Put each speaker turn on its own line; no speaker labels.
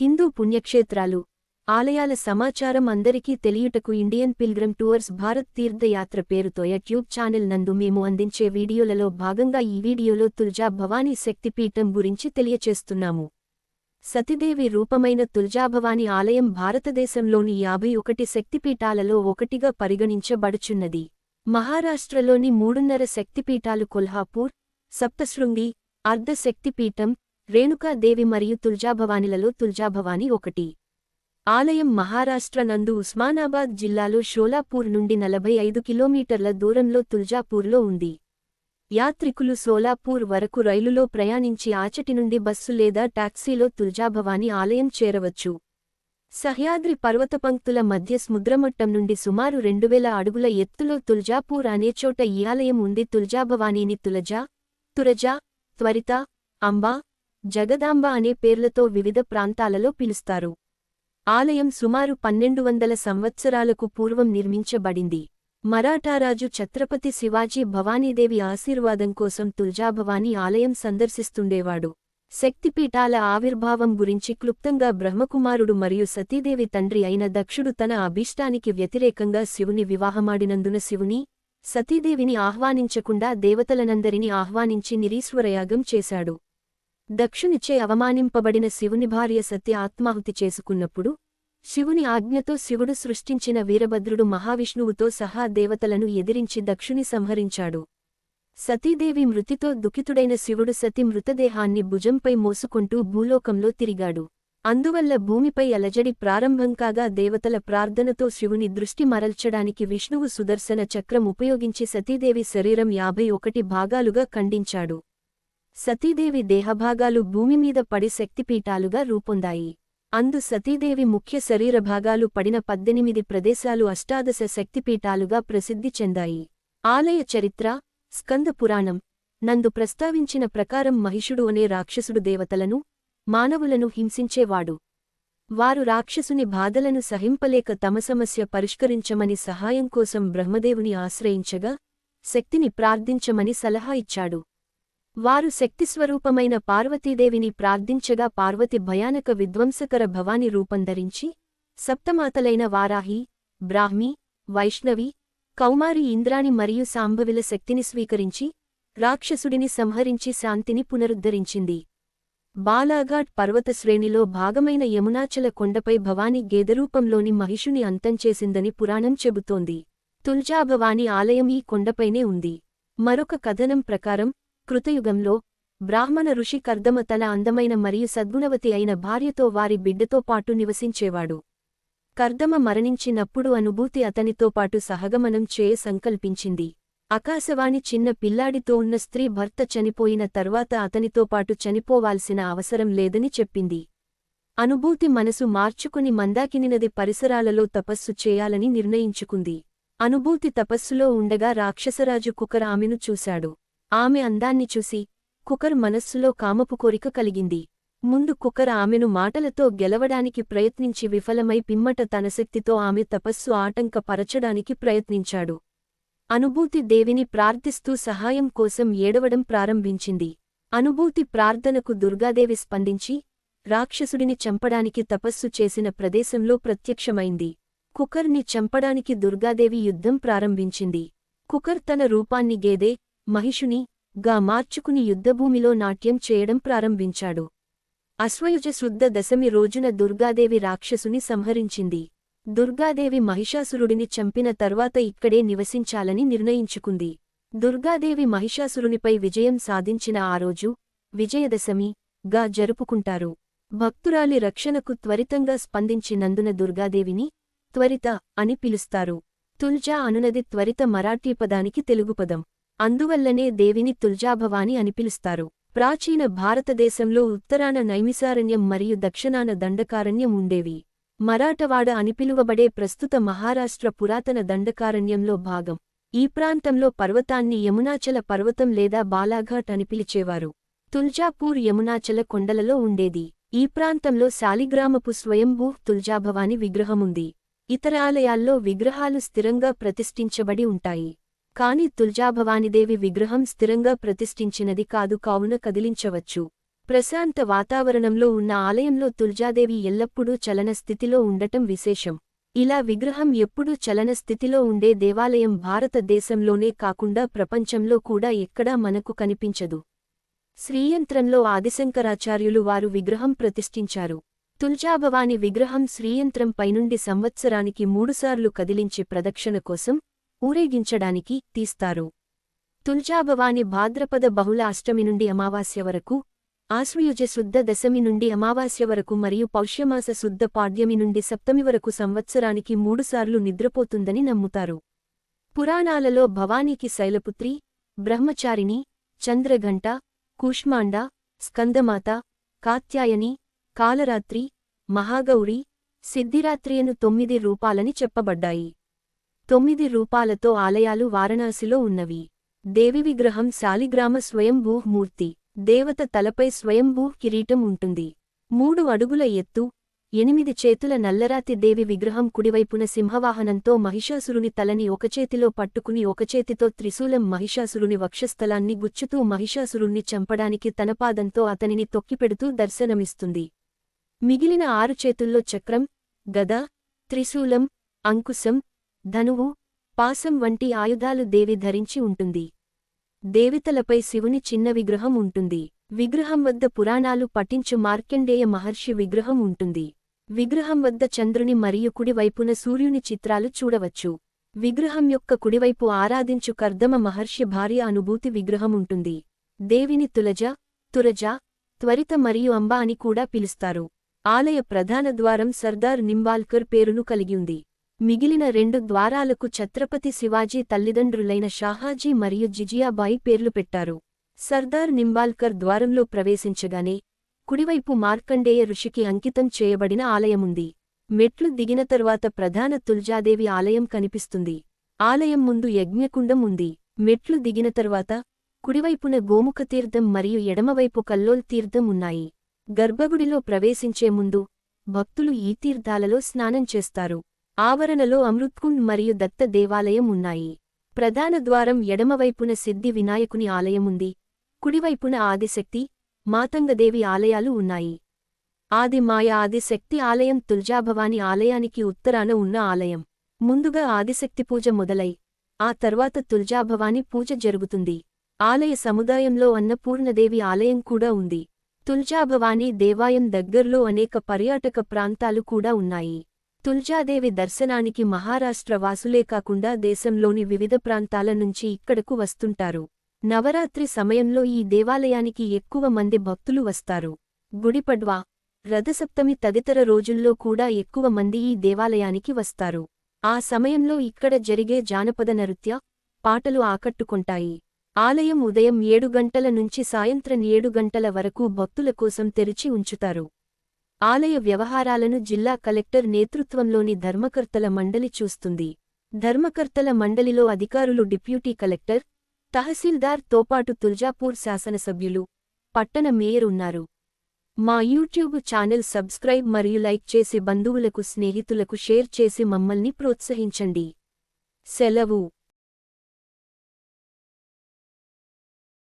హిందూ పుణ్యక్షేత్రాలు. ఆలయాల సమాచారం అందరికీ తెలియుటకు ఇండియన్ పిల్గ్రమ్ టూర్స్ భారత్ తీర్థయాత్ర పేరుతో యూట్యూబ్ ఛానల్ నందు మేము అందించే వీడియోలలో భాగంగా ఈ వీడియోలో తుల్జా భవానీ శక్తిపీఠం గురించి తెలియచేస్తున్నాము. సతీదేవి రూపమైన తుల్జాభవాని ఆలయం భారతదేశంలోని యాభై ఒకటి శక్తిపీఠాలలో ఒకటిగా పరిగణించబడుచున్నది. మహారాష్ట్రలోని మూడున్నర శక్తిపీఠాలు కొల్హాపూర్ సప్తశృంగి అర్ధ శక్తిపీఠం రేణుకాదేవి మరియు తుల్జాభవానిలలో తుల్జాభవాని ఒకటి. ఆలయం మహారాష్ట్ర నందు ఉస్మానాబాద్ జిల్లాలో షోలాపూర్ నుండి నలభై ఐదు కిలోమీటర్ల దూరంలో తుల్జాపూర్లో ఉంది. యాత్రికులు సోలాపూర్ వరకు రైలులో ప్రయాణించి ఆచటి నుండి బస్సు లేదా టాక్సీలో తుల్జాభవాని ఆలయం చేరవచ్చు. సహ్యాద్రి పర్వతపంక్తుల మధ్య సముద్రమట్టం నుండి సుమారు రెండువేల అడుగుల ఎత్తులో తుల్జాపూర్ అనే చోట ఈ ఆలయం ఉంది. తుల్జాభవానీని తులజా తురజా త్వరిత అంబా జగదాంబ అనే పేర్లతో వివిధ ప్రాంతాలలో పిలుస్తారు. ఆలయం సుమారు పన్నెండు వందల సంవత్సరాలకు పూర్వం నిర్మించబడింది. మరాఠారాజు ఛత్రపతి శివాజీ భవానీదేవి ఆశీర్వాదం కోసం తుల్జాభవానీ ఆలయం సందర్శిస్తుండేవాడు. శక్తిపీఠాల ఆవిర్భావం గురించి క్లుప్తంగా బ్రహ్మకుమారుడు మరియు సతీదేవి తండ్రి అయిన దక్షుడు తన అభీష్టానికి వ్యతిరేకంగా శివుని వివాహమాడినందున శివుని సతీదేవిని ఆహ్వానించకుండా దేవతలనందరినీ ఆహ్వానించి నిరీశ్వరయాగం చేశాడు. దక్షునిచే అవమానింపబడిన శివుని భార్య సత్య ఆత్మాహుతి చేసుకున్నప్పుడు శివుని ఆజ్ఞతో శివుడు సృష్టించిన వీరభద్రుడు మహావిష్ణువుతో సహా దేవతలను ఎదిరించి దక్షుని సంహరించాడు. సతీదేవి మృతితో దుఃఖితుడైన శివుడు సతి మృతదేహాన్ని భుజంపై మోసుకుంటూ భూలోకంలో తిరిగాడు. అందువల్ల భూమిపై అలజడి ప్రారంభం కాగా దేవతల ప్రార్థనతో శివుని దృష్టి మరల్చడానికి విష్ణువు సుదర్శన చక్రం ఉపయోగించి సతీదేవి శరీరం యాభై ఒకటి భాగాలుగా ఖండించాడు. సతీదేవి దేహభాగాలు భూమిమీద పడి శక్తిపీఠాలుగా రూపొందాయి. అందు సతీదేవి ముఖ్య శరీర భాగాలు పడిన పద్దెనిమిది ప్రదేశాలు అష్టాదశ శక్తిపీఠాలుగా ప్రసిద్ధి చెందాయి. ఆలయ చరిత్ర స్కంద పురాణం నందు ప్రస్తావించిన ప్రకారం మహిషుడు అనే రాక్షసుడు దేవతలను మానవులను హింసించేవాడు. వారు రాక్షసుని బాధలను సహింపలేక తమ సమస్య పరిష్కరించమని సహాయం కోసం బ్రహ్మదేవుని ఆశ్రయించగా శక్తిని ప్రార్థించమని సలహా ఇచ్చాడు. వారు శక్తిస్వరూపమైన పార్వతీదేవిని ప్రార్థించగా పార్వతి భయానక విధ్వంసకర భవాని రూపంధరించి సప్తమాతలైన వారాహి బ్రాహ్మి వైష్ణవి కౌమారి ఇంద్రాణి మరియు సాంభవిల శక్తిని స్వీకరించి రాక్షసుడిని సంహరించి శాంతిని పునరుద్ధరించింది. బాలాఘాట్ పర్వత శ్రేణిలో భాగమైన యమునాచల కొండపై భవాని గేదరూపంలోని మహిషుని అంతంచేసిందని పురాణం చెబుతోంది. తుల్జాభవాని ఆలయం ఈ కొండపైనే ఉంది. మరొక కథనం ప్రకారం కృతయుగంలో బ్రాహ్మణ ఋషి కర్దమ తన అందమైన మరియు సద్గుణవతి అయిన భార్యతో వారి బిడ్డతో పాటు నివసించేవాడు. కర్దమ మరణించినప్పుడు అనుభూతి అతనితో పాటు సహగమనం చేయ సంకల్పించింది. ఆకాశవాణి చిన్న పిల్లాడితో ఉన్న స్త్రీ భర్త చనిపోయిన తర్వాత అతనితో పాటు చనిపోవాల్సిన అవసరం లేదని చెప్పింది. అనుభూతి మనసు మార్చుకుని మందాకినినది పరిసరాలలో తపస్సు చేయాలని నిర్ణయించుకుంది. అనుభూతి తపస్సులో ఉండగా రాక్షసరాజు కుకర ఆమెను చూశాడు. ఆమె అందాన్ని చూసి కుకర్ మనస్సులో కామపు కోరిక కలిగింది. ముందు కుకర్ ఆమెను మాటలతో గెలవడానికి ప్రయత్నించి విఫలమై పిమ్మట తన శక్తితో ఆమె తపస్సు ఆటంకపరచడానికి ప్రయత్నించాడు. అనుభూతి దేవిని ప్రార్థిస్తూ సహాయం కోసం ఏడవడం ప్రారంభించింది. అనుభూతి ప్రార్థనకు దుర్గాదేవి స్పందించి రాక్షసుడిని చంపడానికి తపస్సు చేసిన ప్రదేశంలో ప్రత్యక్షమైంది. కుకర్ని చంపడానికి దుర్గాదేవి యుద్ధం ప్రారంభించింది. కుకర్ తన రూపాన్ని గేదే మహిషుని గా మార్చుకుని యుద్ధభూమిలో నాట్యం చేయడం ప్రారంభించాడు. అశ్వయుజ శుద్ధ దశమి రోజున దుర్గాదేవి రాక్షసుని సంహరించింది. దుర్గాదేవి మహిషాసురుడిని చంపిన తర్వాత ఇక్కడే నివసించాలని నిర్ణయించుకుంది. దుర్గాదేవి మహిషాసురునిపై విజయం సాధించిన ఆ రోజు విజయదశమి గా జరుపుకుంటారు. భక్తురాలి రక్షణకు త్వరితంగా స్పందించినందున దుర్గాదేవిని త్వరిత అని పిలుస్తారు. తుల్జా అనునది త్వరిత మరాఠీ పదానికి తెలుగు పదం. అందువల్లనే దేవిని తుల్జాభవాని అని పిలుస్తారు. ప్రాచీన భారతదేశంలో ఉత్తరాన నైమిసారణ్యం మరియు దక్షిణాన దండకారణ్యం ఉండేవి. మరాఠవాడ అని పిలువబడే ప్రస్తుత మహారాష్ట్ర పురాతన దండకారణ్యంలో భాగం. ఈ ప్రాంతంలో పర్వతాన్ని యమునాచల పర్వతం లేదా బాలాఘాట్ అని పిలిచేవారు. తుల్జాపూర్ యమునాచల కొండలలో ఉండేది. ఈ ప్రాంతంలో శాలిగ్రామపు స్వయంభూ తుల్జాభవాని విగ్రహముంది. ఇతర ఆలయాల్లో విగ్రహాలు స్థిరంగా ప్రతిష్ఠించబడి ఉంటాయి. కాని తుల్జాభవానిదేవి విగ్రహం స్థిరంగా ప్రతిష్ఠించినది కాదు కావున కదిలించవచ్చు. ప్రశాంత వాతావరణంలో ఉన్న ఆలయంలో తుల్జాదేవి ఎల్లప్పుడూ చలన స్థితిలో ఉండటం విశేషం. ఇలా విగ్రహం ఎప్పుడూ చలన స్థితిలో ఉండే దేవాలయం భారతదేశంలోనే కాకుండా ప్రపంచంలో కూడా ఎక్కడా మనకు కనిపించదు. శ్రీయంత్రంలో ఆదిశంకరాచార్యులు వారు విగ్రహం ప్రతిష్ఠించారు. తుల్జాభవాని విగ్రహం శ్రీయంత్రం పైనుండి సంవత్సరానికి మూడుసార్లు కదిలించే ప్రదక్షిణ కోసం ఊరేగించడానికి తీస్తారు. తుల్జాభవాని భాద్రపద బహుళ అష్టమి నుండి అమావాస్య వరకు ఆశ్వయుజ శుద్ధ దశమి నుండి అమావాస్య వరకు మరియు పౌష్యమాస శుద్ధ పాడ్యమి నుండి సప్తమి వరకు సంవత్సరానికి మూడుసార్లు నిద్రపోతుందని నమ్ముతారు. పురాణాలలో భవానీకి శైలపుత్రి బ్రహ్మచారిణి చంద్రఘంట కూష్మాండ స్కందమాత కాత్యాయని కాలరాత్రి మహాగౌరి సిద్ధిరాత్రియను తొమ్మిది రూపాలని చెప్పబడ్డాయి. తొమ్మిది రూపాలతో ఆలయాలు వారణాసిలో ఉన్నవి. దేవి విగ్రహం శాలిగ్రామ స్వయంభూహ్ మూర్తి. దేవత తలపై స్వయంభూహ్ కిరీటం ఉంటుంది. మూడు అడుగుల ఎత్తు ఎనిమిది చేతుల నల్లరాతి దేవి విగ్రహం కుడివైపున సింహవాహనంతో మహిషాసురుని తలని ఒకచేతిలో పట్టుకుని ఒకచేతితో త్రిశూలం మహిషాసురుని వక్షస్థలాన్ని గుచ్చుతూ మహిషాసురుణ్ణి చంపడానికి తన పాదంతో అతనిని తొక్కిపెడుతూ దర్శనమిస్తుంది. మిగిలిన ఆరు చేతుల్లో చక్రం గద త్రిశూలం అంకుశం ధనువు పాసం వంటి ఆయుధాలు దేవి ధరించి ఉంటుంది. దేవితలపై శివుని చిన్న విగ్రహం ఉంటుంది. విగ్రహం వద్ద పురాణాలు పఠించు మార్కండేయ మహర్షి విగ్రహం ఉంటుంది. విగ్రహం వద్ద చంద్రుని మరియు కుడివైపున సూర్యుని చిత్రాలు చూడవచ్చు. విగ్రహం యొక్క కుడివైపు ఆరాధించు కర్దమ మహర్షి భార్య అనుభూతి విగ్రహం ఉంటుంది. దేవిని తులజ తురజ త్వరిత మరియు అంబ అని కూడా పిలుస్తారు. ఆలయ ప్రధాన ద్వారం సర్దార్ నింబాల్కర్ పేరును కలిగిఉంది మిగిలిన రెండు ద్వారాలకు ఛత్రపతి శివాజీ తల్లిదండ్రులైన షాహాజీ మరియు జిజియాబాయి పేర్లు పెట్టారు. సర్దార్ నింబాల్కర్ ద్వారంలో ప్రవేశించగానే కుడివైపు మార్కండేయ ఋషికి అంకితం చేయబడిన ఆలయముంది. మెట్లు దిగిన తరువాత ప్రధాన తుల్జాదేవి ఆలయం కనిపిస్తుంది. ఆలయం ముందు యజ్ఞకుండం ఉంది. మెట్లు దిగిన తరువాత కుడివైపున గోముఖ తీర్థం మరియు ఎడమవైపు కల్లోల్ తీర్థం ఉన్నాయి. గర్భగుడిలో ప్రవేశించే ముందు భక్తులు ఈ తీర్థాలలో స్నానం చేస్తారు. ఆవరణలో అమృత్కుండ్ మరియు దత్త దేవాలయం ఉన్నాయి. ప్రధాన ద్వారం ఎడమవైపున సిద్ధి వినాయకుని ఆలయముంది. కుడివైపున ఆదిశక్తి మాతంగదేవి ఆలయాలు ఉన్నాయి. ఆదిమాయ ఆదిశక్తి ఆలయం తుల్జాభవాని ఆలయానికి ఉత్తరాన ఉన్న ఆలయం. ముందుగా ఆదిశక్తి పూజ మొదలై ఆ తర్వాత తుల్జాభవాని పూజ జరుగుతుంది. ఆలయ సముదాయంలో అన్నపూర్ణదేవి ఆలయం కూడా ఉంది. తుల్జాభవాని దేవాయం దగ్గర్లో అనేక పర్యాటక ప్రాంతాలు కూడా ఉన్నాయి. తుల్జాదేవి దర్శనానికి మహారాష్ట్ర వాసులే కాకుండా దేశంలోని వివిధ ప్రాంతాల నుంచి ఇక్కడకు వస్తుంటారు. నవరాత్రి సమయంలో ఈ దేవాలయానికి ఎక్కువ మంది భక్తులు వస్తారు. గుడిపడ్వా రథసప్తమి తదితర రోజుల్లో కూడా ఎక్కువ మంది ఈ దేవాలయానికి వస్తారు. ఆ సమయంలో ఇక్కడ జరిగే జానపద నృత్య పాటలు ఆకట్టుకుంటాయి. ఆలయం ఉదయం ఏడు గంటల నుంచి సాయంత్రం ఏడు గంటల వరకు భక్తుల కోసం తెరిచి ఉంచుతారు. ఆలయ వ్యవహారాలను జిల్లా కలెక్టర్ నేతృత్వంలోని ధర్మకర్తల మండలి చూస్తుంది. ధర్మకర్తల మండలిలో అధికారులు డిప్యూటీ కలెక్టర్ తహసీల్దార్ తోపాటు తుల్జాపూర్ శాసనసభ్యులు పట్టణ మేయర్ ఉన్నారు. మా యూట్యూబ్ ఛానల్ సబ్స్క్రైబ్ మరియు లైక్ చేసి బంధువులకు స్నేహితులకు షేర్ చేసి మమ్మల్ని ప్రోత్సహించండి. సెలవు.